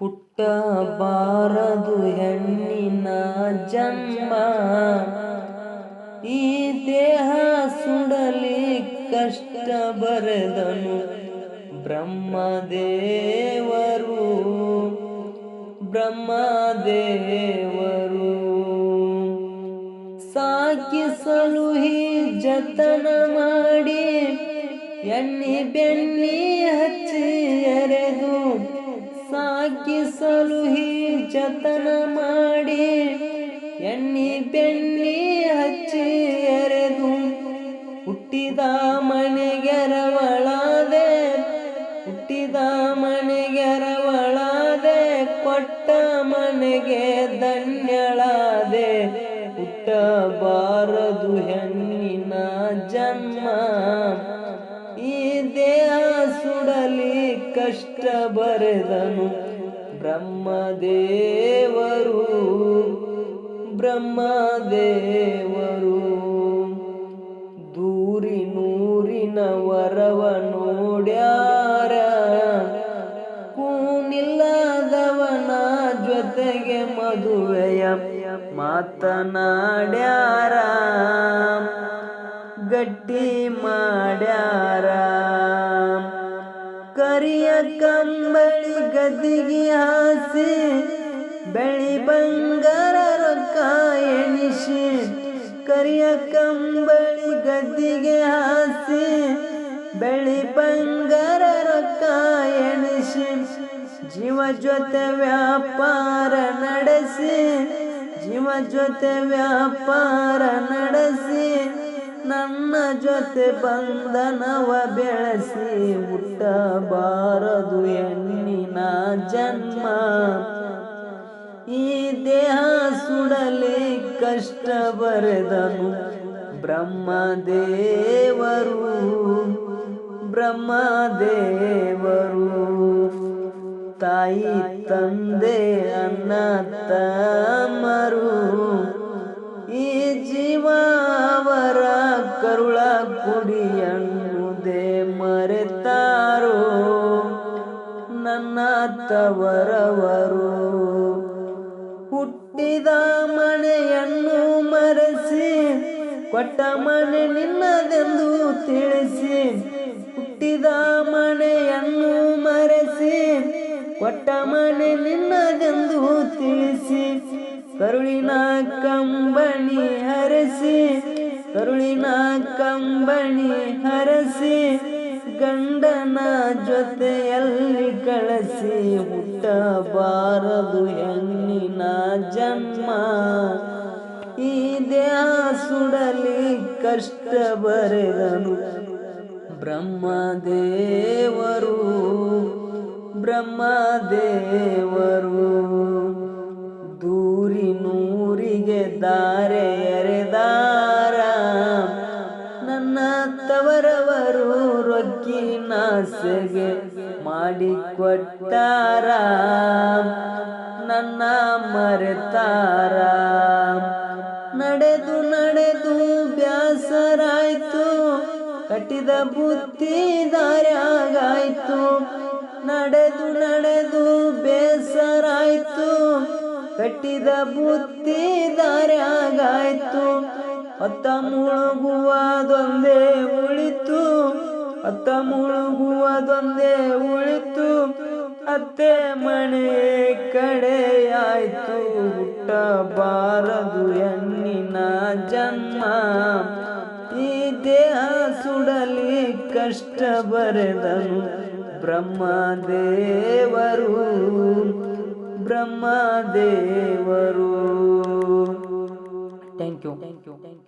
ಹುಟ್ಟಬಾರದು ಹೆಣ್ಣಿನ ಜನ್ಮ. ಈ ದೇಹ ಸುಡಲಿ ಕಷ್ಟ ಬರೆದನು ಬ್ರಹ್ಮದೇವರು. ಬ್ರಹ್ಮದೇವರು ಸಾಕಿಸಲು ಹೀ ಜತನ ಮಾಡಿ. ಎಣ್ಣೆ ಬೆಣ್ಣೆ ಹಚ್ಚಿ ಎರೆದು ಸಾಕಿಸಲು ಹೀ ಜತನ ಮಾಡಿ. ಎಣ್ಣೆ ಬೆಣ್ಣೆ ಹಚ್ಚಿ ಎರೆದು ಹುಟ್ಟಿದ ಮನೆಗೆರವಳಾದೆ ಹುಟ್ಟಿದ ಮನೆಗೆರವಳಾದೆ ಕೊಟ್ಟ ಮನೆಗೆ ಹುಟ್ಟಬಾರದು ಹೆಣ್ಣಿನ ಜನ್ಮ. ಈ ದೇಹ ಸುಡಲಿ ಕಷ್ಟ ಬರೆದನು ಬ್ರಹ್ಮದೇವರು ಬ್ರಹ್ಮದೇವರು. ದೂರಿ ನೂರಿನ ವರವ ನೋಡ್ಯಾರ ಜೊತೆಗೆ ಮದುವೆಯ ಮಾತನಾಡ್ಯಾರ. ಗಟ್ಟಿ ಮಾಡ್ಯಾರ. ಕರಿಯ ಕಂಬಳಿ ಗದಿಗೆ ಹಾಸಿ ಬೆಳಿ ಬಂಗಾರ ರೊಕ್ಕ ಎಣಿಸಿ ಕರಿಯ ಕಂಬಳಿ ಗದ್ದಿಗೆ ಹಾಸಿ ಬೆಳಿ ಜೊತೆ ವ್ಯಾಪಾರ ನಡೆಸಿ ಜೀವ ಜೊತೆ ವ್ಯಾಪಾರ ನಡೆಸಿ, ನನ್ನ ಜೊತೆ ಬಂಧನವ ಬೆಳೆಸಿ, ಹುಟ್ಟಬಾರದು ಹೆಣ್ಣಿನ ಜನ್ಮ. ಈ ದೇಹ ಸುಡಲಿ ಕಷ್ಟ ಬರೆದನು ಬ್ರಹ್ಮದೇವರು ಬ್ರಹ್ಮದೇವರು. ತಾಯಿ ತಂದೆ ಅನ್ನ ತಮ್ಮರು ಈ ಜೀವವರ ಕರುಳ ಕುಡಿಯನ್ನುದೇ ಮರೆತಾರೋ. ನನ್ನ ತವರವರು ಹುಟ್ಟಿದ ಮನೆಯನ್ನು ಮರೆಸಿ, ಕೊಟ್ಟ ಮನೆ ನಿನ್ನದೆಂದು ತಿಳಿಸಿ, ಹುಟ್ಟಿದ ಮರೆಸಿ ಕೊಟ್ಟ ಮನೆ ನಿನ್ನದೆಂದು ತಿಳಿಸಿ, ಕರುಳಿನ ಕಂಬಣಿ ಹರಸಿ, ಕರುಳಿನ ಕಂಬಣಿ ಹರಸಿ, ಗಂಡನ ಜೊತೆಯಲ್ಲಿ ಕಳಿಸಿ, ಹುಟ್ಟಬಾರದು ಹೆಣ್ಣಿನ ಜನ್ಮ. ಈ ದೇಹ ಸುಡಲಿ ಕಷ್ಟ ಬರೆದನು ಬ್ರಹ್ಮದೇವರು. ಬ್ರಹ್ಮದೇವರು ದೂರಿ ನೂರಿಗೆ ದಾರೆ ಎರೆದಾರ. ನನ್ನ ತವರವರು ರೊಕ್ಕಿನಾಸೆಗೆ ಮಾಡಿಕೊಟ್ಟಾರ. ನನ್ನ ಮರೆತಾರ. ನಡೆದು ನಡೆದು ಬ್ಯಾಸರಾಯ್ತು. ಕಟ್ಟಿದ ಬುತ್ತಿ ದಾರ್ಯಾಗಾಯ್ತು. ನಡೆದು ನಡೆದು ಬೇಸರಾಯ್ತು. ಕಟ್ಟಿದ ಬುತ್ತಿ ದಾರ್ಯಾಗಾಯ್ತು. ಅತ್ತ ಮುಳುಗುವುದೊಂದೇ ಉಳಿತು. ಅತ್ತ ಮುಳುಗುವುದೊಂದೇ ಉಳಿತು. ಅತ್ತೆ ಮನೆ ಕಡೆಯಾಯ್ತು. ಹುಟ್ಟಬಾರದು ಹೆಣ್ಣಿನ ಜನ್ಮ. ಈ ದೇಹ ಸುಡಲಿ ಕಷ್ಟ ಬರೆದನು. ಬ್ರಹ್ಮದೇವರು ಬ್ರಹ್ಮದೇವರು. Thank you thank you thank you